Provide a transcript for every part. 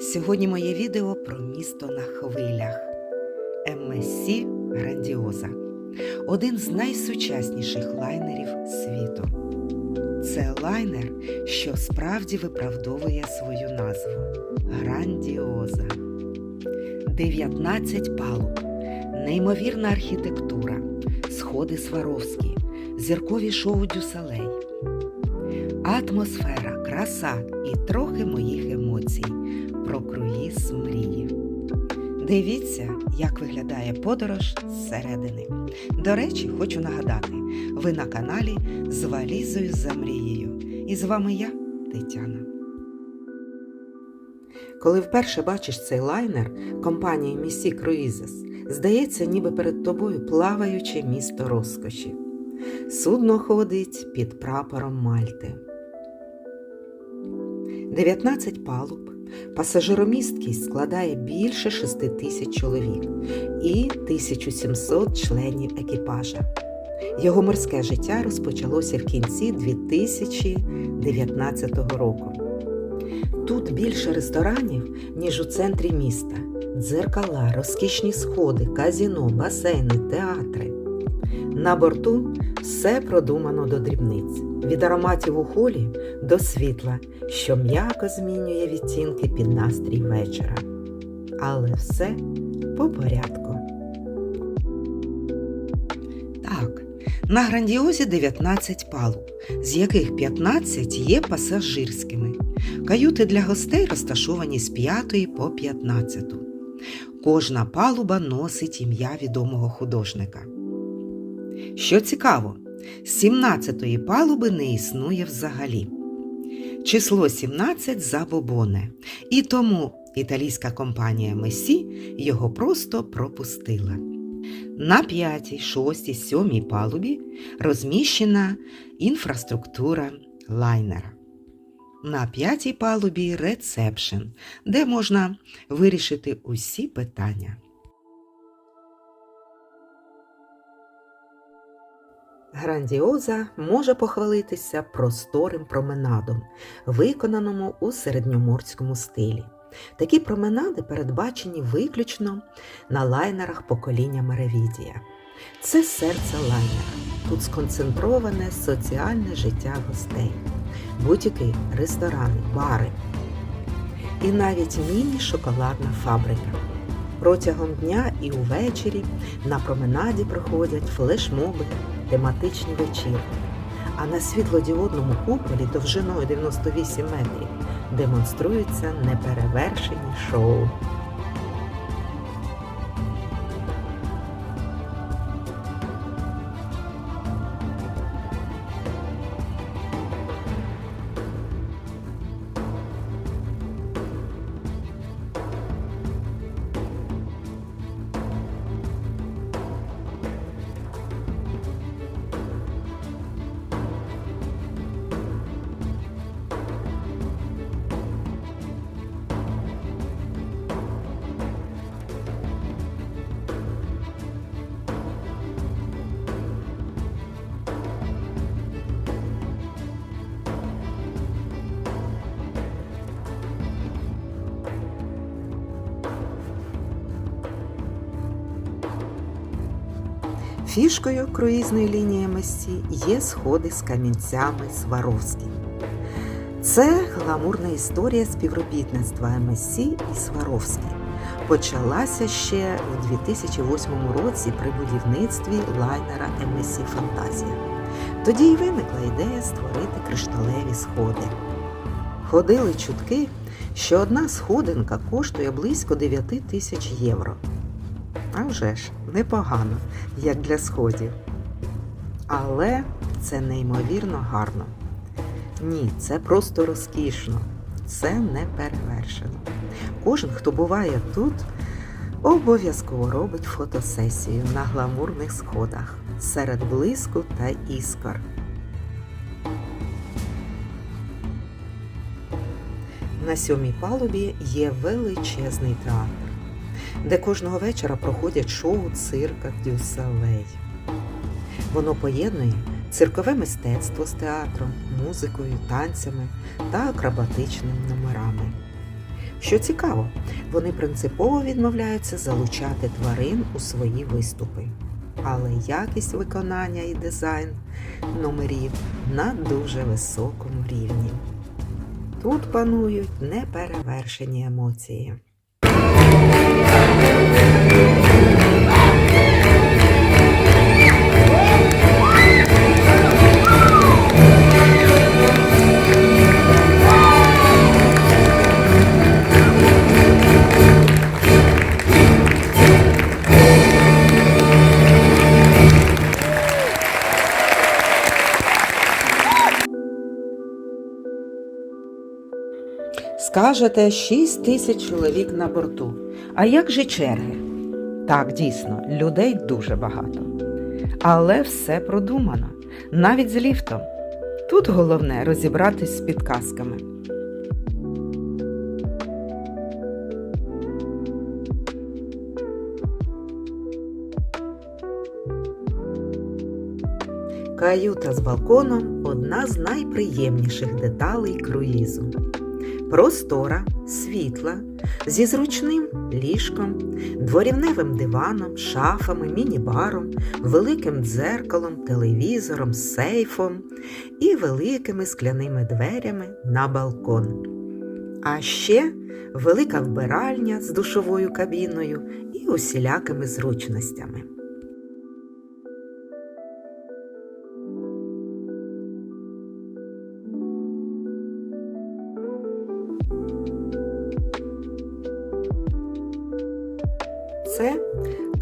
Сьогодні моє відео про місто на хвилях. МСC Грандіоза один з найсучасніших лайнерів світу. Це лайнер, що справді виправдовує свою назву Грандіоза. 19 палуб, неймовірна архітектура, сходи Сваровські, зіркові шоу Дюсалей. Атмосфера, краса і трохи моїх емоцій про круїз мрії. Дивіться, як виглядає подорож зсередини. До речі, хочу нагадати, ви на каналі з валізою за мрією. І з вами я, Тетяна. Коли вперше бачиш цей лайнер компанії Місі Круїзес, здається, ніби перед тобою плаваюче місто розкоші. Судно ходить під прапором Мальти. 19 палуб, пасажиромісткість складає більше 6 тисяч чоловік і 1700 членів екіпажа. Його морське життя розпочалося в кінці 2019 року. Тут більше ресторанів, ніж у центрі міста. Дзеркала, розкішні сходи, казіно, басейни, театри. На борту все продумано до дрібниць, від ароматів у холі до світла, що м'яко змінює відтінки під настрій вечора. Але все по порядку. Так, на грандіозі 19 палуб, з яких 15 є пасажирськими. Каюти для гостей розташовані з 5 по 15. Кожна палуба носить ім'я відомого художника. Що цікаво, 17-ї палуби не існує взагалі. Число 17 забобоне, і тому італійська компанія Месі його просто пропустила. На 5, 6, 7 палубі розміщена інфраструктура лайнера. На п'ятій палубі рецепшн, де можна вирішити усі питання. Грандіоза може похвалитися просторим променадом, виконаному у середньоморському стилі. Такі променади передбачені виключно на лайнерах покоління Меревідія. Це серце лайнера. Тут сконцентроване соціальне життя гостей, бутіки, ресторани, бари і навіть міні-шоколадна фабрика. Протягом дня і увечері на променаді проходять флешмоби, тематичні вечірки, а на світлодіодному куполі довжиною 98 метрів демонструються неперевершені шоу. Фішкою круїзної лінії Мессі є сходи з камінцями Сваровські. Це гламурна історія співробітництва МСC і Сваровські. Почалася ще у 2008 році при будівництві лайнера MSC Фантазія. Тоді й виникла ідея створити кришталеві сходи. Ходили чутки, що одна сходинка коштує близько 9 тисяч євро. А вже ж, непогано, як для сходів. Але це неймовірно гарно. Ні, це просто розкішно, це не перевершено. Кожен, хто буває тут, обов'язково робить фотосесію на гламурних сходах серед блиску та іскор. На сьомій палубі є величезний театр де кожного вечора проходять шоу цирка Дюсалей. Воно поєднує циркове мистецтво з театром, музикою, танцями та акробатичними номерами. Що цікаво, вони принципово відмовляються залучати тварин у свої виступи. Але якість виконання і дизайн номерів на дуже високому рівні. Тут панують неперевершені емоції. Скажете, 6 тисяч чоловік на борту. А як же черги? Так, дійсно, людей дуже багато. Але все продумано, навіть з ліфтом. Тут головне розібратись з підказками. Каюта з балконом одна з найприємніших деталей круїзу. Простора, світла, зі зручним ліжком, дворівневим диваном, шафами, міні-баром, великим дзеркалом, телевізором, сейфом і великими скляними дверями на балкон. А ще велика вбиральня з душовою кабіною і усілякими зручностями.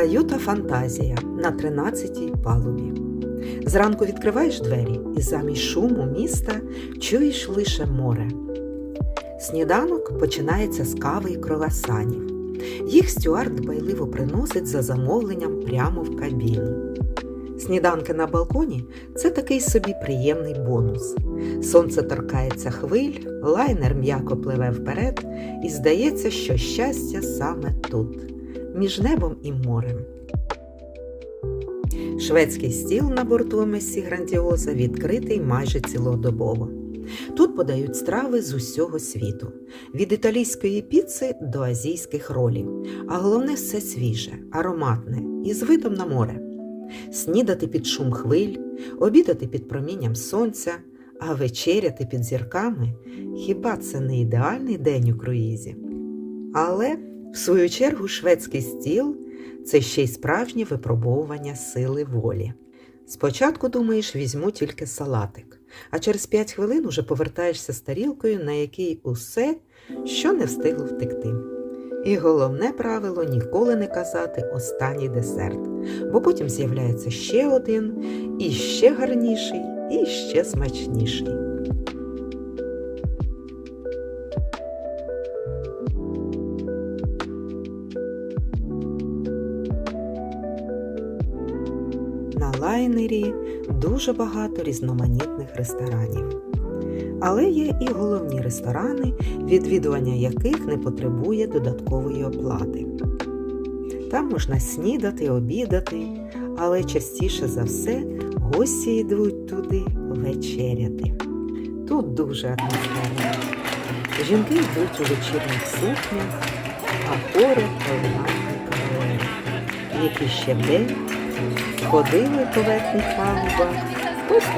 Каюта Фантазія на 13-й палубі. Зранку відкриваєш двері і замість шуму міста чуєш лише море. Сніданок починається з кави і круасанів. Їх стюард дбайливо приносить за замовленням прямо в кабіну. Сніданки на балконі це такий собі приємний бонус. Сонце торкається хвиль, лайнер м'яко пливе вперед, і здається, що щастя саме тут між небом і морем. Шведський стіл на борту Мессі Грандіоза відкритий майже цілодобово. Тут подають страви з усього світу, від італійської піци до азійських ролів, а головне все свіже, ароматне і з видом на море. Снідати під шум хвиль, обідати під промінням сонця, а вечеряти під зірками хіба це не ідеальний день у круїзі? Але в свою чергу, шведський стіл це ще й справжнє випробовування сили волі. Спочатку думаєш, візьму тільки салатик, а через 5 хвилин уже повертаєшся з тарілкою, на якій усе, що не встигло втекти. І головне правило ніколи не казати останній десерт, бо потім з'являється ще один, і ще гарніший, і ще смачніший. Лайнері дуже багато різноманітних ресторанів. Але є і головні ресторани, відвідування яких не потребує додаткової оплати. Там можна снідати, обідати, але частіше за все гості йдуть туди вечеряти. Тут дуже атмосферно. Жінки йдуть у вечірніх сукнях, а поряд елегантні кавалери, які ще вдень ходили по верхніх палубах, просто.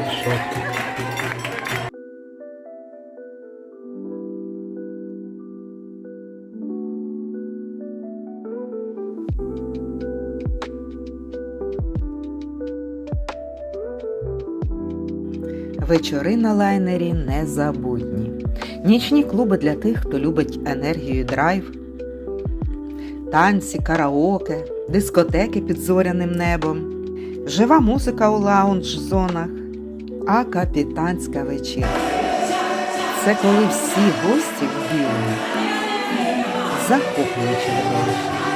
Вечори на лайнері незабутні. Нічні клуби для тих, хто любить енергію і драйв, танці, караоке, дискотеки під зоряним небом, жива музика у лаунж-зонах, а капітанська вечірка. Це коли всі гості в білому. захоплюючи видовище.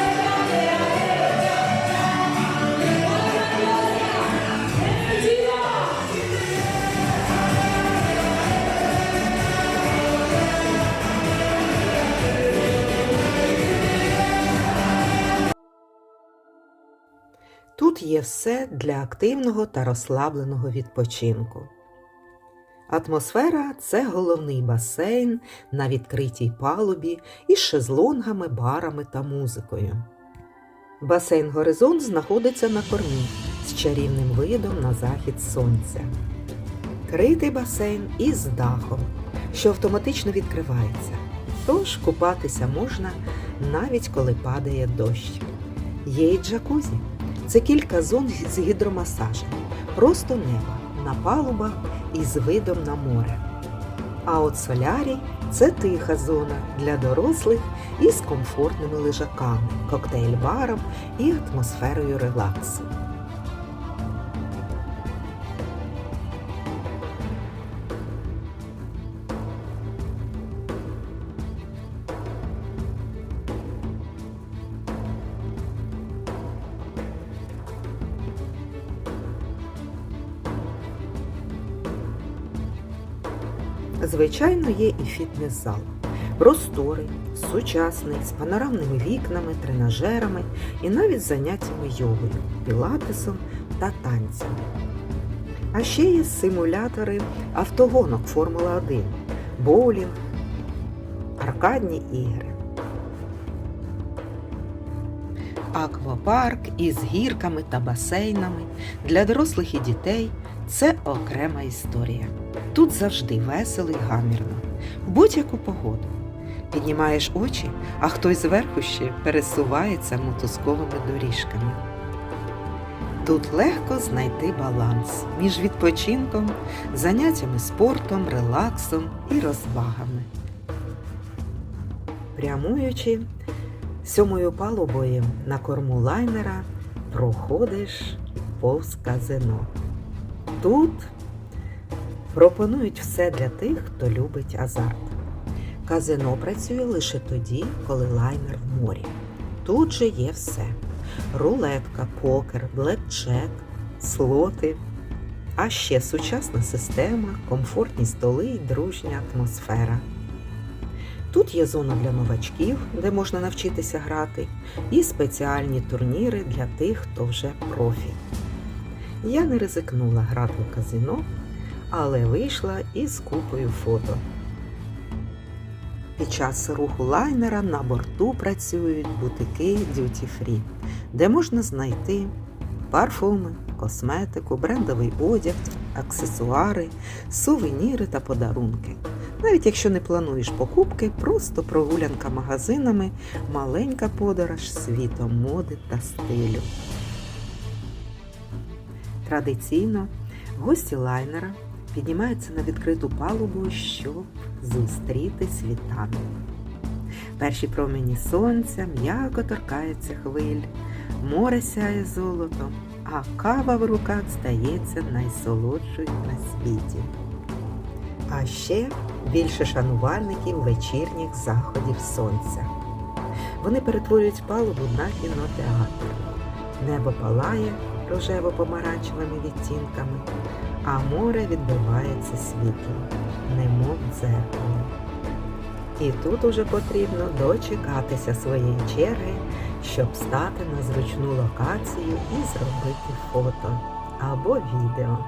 Тут є все для активного та розслабленого відпочинку. Атмосфера це головний басейн на відкритій палубі із шезлонгами, барами та музикою. Басейн Горизонт знаходиться на кормі з чарівним видом на захід сонця. Критий басейн із дахом, що автоматично відкривається. Тож купатися можна навіть коли падає дощ. Є й джакузі. Це кілька зон з гідромасажем, просто небо на палубах і з видом на море. А от солярій це тиха зона для дорослих із комфортними лежаками, коктейль-баром і атмосферою релаксу. Звичайно, є і фітнес-зал. Просторий, сучасний, з панорамними вікнами, тренажерами і навіть заняттями йогою, пілатесом та танцями. А ще є симулятори автогонок Формула 1, боулінг, аркадні ігри. Аквапарк із гірками та басейнами для дорослих і дітей це окрема історія. Тут завжди весело й гамірно, будь-яку погоду. Піднімаєш очі, а хтось зверху ще пересувається мотузковими доріжками. Тут легко знайти баланс між відпочинком, заняттями спортом, релаксом і розвагами. Прямуючи сьомою палубою на корму лайнера, проходиш повз казино. Тут пропонують все для тих, хто любить азарт. Казино працює лише тоді, коли лайнер в морі. Тут же є все: рулетка, покер, блекчек, слоти, а ще сучасна система, комфортні столи і дружня атмосфера. Тут є зона для новачків, де можна навчитися грати, і спеціальні турніри для тих, хто вже профі. Я не ризикнула грати в казино, але вийшла із купою фото. Під час руху лайнера на борту працюють бутики Duty Free, де можна знайти парфуми, косметику, брендовий одяг, аксесуари, сувеніри та подарунки. Навіть якщо не плануєш покупки, просто прогулянка магазинами, маленька подорож світом моди та стилю. Традиційно гості лайнера піднімаються на відкриту палубу, щоб зустріти світанок. Перші промені сонця м'яко торкаються хвиль, море сяє золотом, а кава в руках здається найсолодшою на світі. А ще більше шанувальників вечірніх заходів сонця. Вони перетворюють палубу на кінотеатр. Небо палає рожево-помаранчевими відтінками, а море відбивається світлом, немов дзеркало. І тут уже потрібно дочекатися своєї черги, щоб стати на зручну локацію і зробити фото або відео.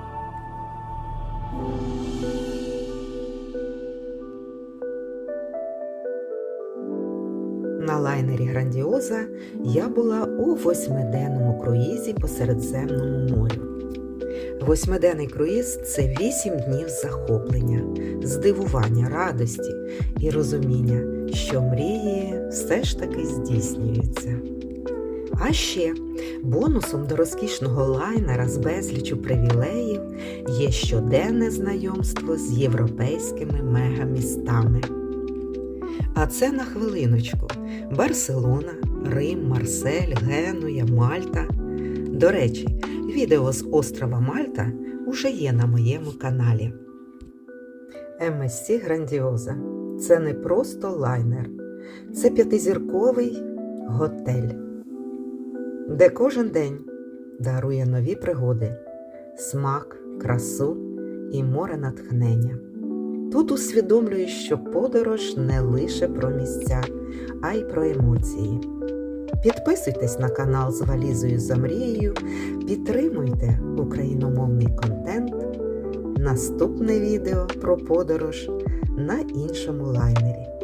На лайнері Грандіоза я була у восьмиденному круїзі по Середземному морю. Восьмиденний круїз це вісім днів захоплення, здивування, радості і розуміння, що мрії все ж таки здійснюються. А ще бонусом до розкішного лайнера з безлічу привілеїв є щоденне знайомство з європейськими мегамістами. А це на хвилиночку: Барселона, Рим, Марсель, Генуя, Мальта. До речі, відео з острова Мальта уже є на моєму каналі. MSC Грандіоза це не просто лайнер, це п'ятизірковий готель, де кожен день дарує нові пригоди, смак, красу і море натхнення. Тут усвідомлюєш, що подорож не лише про місця, а й про емоції. Підписуйтесь на канал з валізою за мрією, підтримуйте україномовний контент наступне відео про подорож на іншому лайнері.